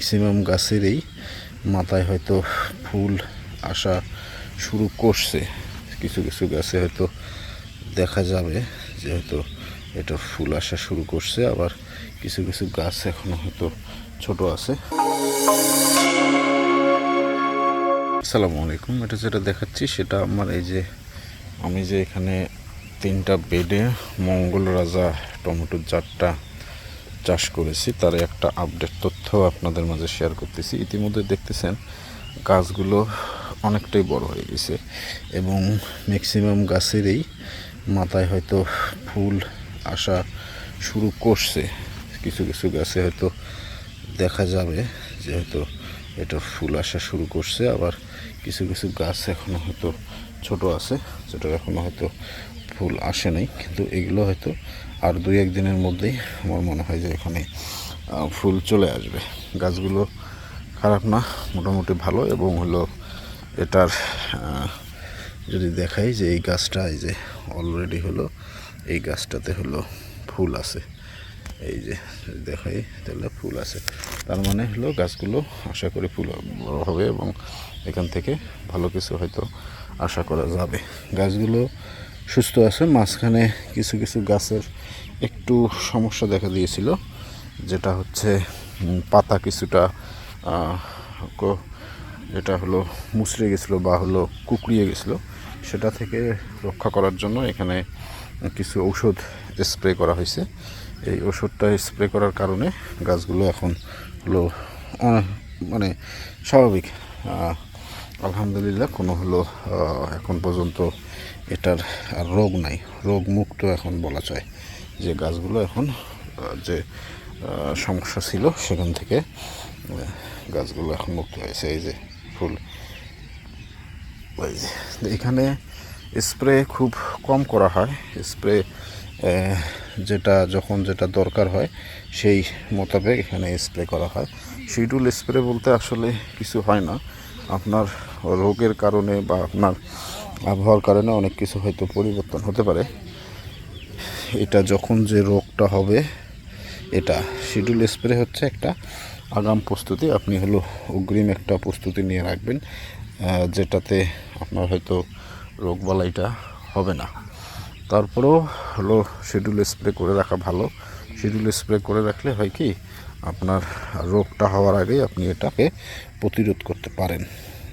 Maximum গাছেরই মাথায় হয়তো ফুল আসা শুরু করছে। কিছু কিছু গাছে হয়তো দেখা যাবে যে হয়তো এটা ফুল আসা শুরু করছে, আবার কিছু কিছু গাছ এখনও হয়তো ছোট আছে। আসসালামু আলাইকুম, এটা যেটা দেখাচ্ছি সেটা আমার এই যে আমি যে এখানে তিনটা বেডে মঙ্গল রাজা টমেটোর জাতটা চাষ করেছি, তার একটা আপডেট তথ্য আপনাদের মাঝে শেয়ার করতেছি। ইতিমধ্যে দেখতেছেন, গাছগুলো অনেকটাই বড় হয়ে গেছে এবং ম্যাক্সিমাম গাছেরই মাথায় হয়তো ফুল আসা শুরু করছে। কিছু কিছু গাছে হয়তো দেখা যাবে যে হয়তো এটা ফুল আসা শুরু করছে, আবার কিছু কিছু গাছ এখনও হয়তো ছোট আছে যেটা এখনও হয়তো ফুল আসে নাই, কিন্তু এগুলো হয়তো আর দুই এক দিনের মধ্যেই আমার মনে হয় যে এখানে ফুল চলে আসবে। গাছগুলো খারাপ না, মোটামুটি ভালো এবং হলো এটার যদি দেখাই যে এই গাছটা, এই যে অলরেডি হলো, এই গাছটাতে হলো ফুল আছে। এই যে দেখাই, তাহলে ফুল আছে। তার মানে হলো গাছগুলো আশা করি ফুল বড় হবে এবং এখান থেকে ভালো কিছু হয়তো আশা করা যাবে। গাছগুলো সুস্থ আছে, মাঝখানে কিছু কিছু গাছের একটু সমস্যা দেখা দিয়েছিল, যেটা হচ্ছে পাতা কিছুটা যেটা হলো মুচড়ে গেছিল বা হলো কুকড়িয়ে গেছিল, সেটা থেকে রক্ষা করার জন্য এখানে কিছু ঔষধ স্প্রে করা হয়েছে। এই ওষুধটা স্প্রে করার কারণে গাছগুলো এখন হলো মানে স্বাভাবিক। আলহামদুলিল্লাহ, কোনো হলো এখন পর্যন্ত এটার রোগ নাই। রোগ মুক্ত এখন বলা যায় যে গাছগুলো এখন যে সমস্যা ছিল সেখান থেকে গাছগুলো এখন মুক্ত হয়েছে। এই যে ফুল এখানে স্প্রে খুব কম করা হয়। স্প্রে যেটা যখন যেটা দরকার হয়, সেই মোতাবেক এখানে স্প্রে করা হয়। শিডিউল স্প্রে বলতে আসলে কিছু হয় না। আপনার রোগের কারণে বা আপনার আবহাওয়ার কারণে অনেক কিছু হয়তো পরিবর্তন হতে পারে। এটা যখন যে রোগটা হবে, এটা শিডিউল স্প্রে হচ্ছে একটা আগাম প্রস্তুতি। আপনি হলো অগ্রিম একটা প্রস্তুতি নিয়ে রাখবেন যেটাতে আপনার হয়তো রোগবালাইটা হবে না। তারপরেও হলো শিডিউল স্প্রে করে রাখা ভালো। শিডিউল স্প্রে করে রাখলে হয় কি, আপনার রোগটা হওয়ার আগেই আপনি এটাকে প্রতিরোধ করতে পারেন।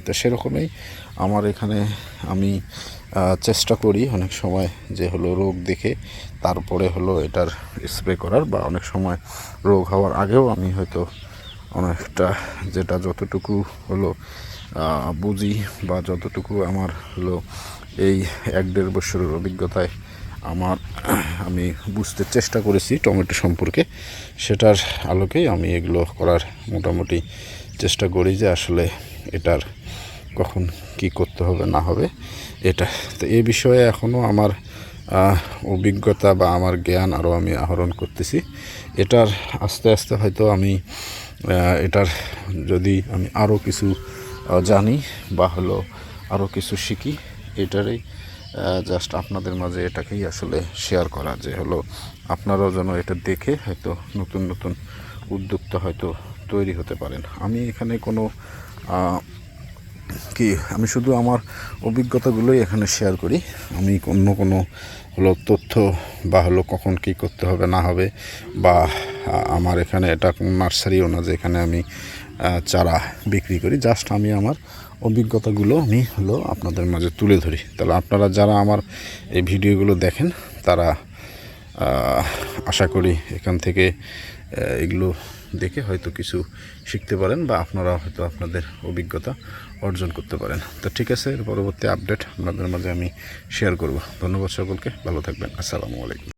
তো সেরকমই আমার এখানে আমি চেষ্টা করি অনেক সময় যে হলো রোগ দেখে তারপরে হলো এটার স্প্রে করার বা অনেক সময় রোগ হওয়ার আগেও আমি হয়তো অনেকটা যেটা যতটুকু হলো বুঝি বা যতটুকু আমার হলো এই এক দেড় বছরের অভিজ্ঞতায় আমার, আমি বুঝতে চেষ্টা করেছি টমেটো সম্পর্কে। সেটার আলোকেই আমি এগুলো করার মোটামুটি চেষ্টা করি যে আসলে এটার কখন কি করতে হবে, না হবে। এটা, তো এ বিষয়ে এখনও আমার অভিজ্ঞতা বা আমার জ্ঞান আরও আমি আহরণ করতেছি। এটার আস্তে আস্তে হয়তো আমি এটার যদি আমি আরও কিছু জানি বা হলো আরও কিছু শিখি, এটারই জাস্ট আপনাদের মাঝে এটাকেই আসলে শেয়ার করা যে হলো আপনারাও যেন এটা দেখে হয়তো নতুন নতুন উদ্যোক্তা হয়তো তৈরি হতে পারেন। আমি এখানে কোনো কি, আমি শুধু আমার অভিজ্ঞতাগুলোই এখানে শেয়ার করি। আমি অন্য কোনো হলো তথ্য বা হলো কখন কি করতে হবে না হবে বা আমার এখানে এটা নার্সারিও না যে এখানে আমি চারা বিক্রি করি। জাস্ট আমি আমার অভিজ্ঞতাগুলো আমি হলো আপনাদের মাঝে তুলে ধরি। তাহলে আপনারা যারা আমার এই ভিডিওগুলো দেখেন, তারা আশা করি এখান থেকে এগুলো দেখে হয়তো কিছু শিখতে পারেন বা আপনারা হয়তো আপনাদের অভিজ্ঞতা অর্জন করতে পারেন। তো ঠিক আছে পরবর্তী আপডেট আপনাদের মাঝে আমি শেয়ার করব। ধন্যবাদ সকলকে, ভালো থাকবেন। আসসালামু আলাইকুম।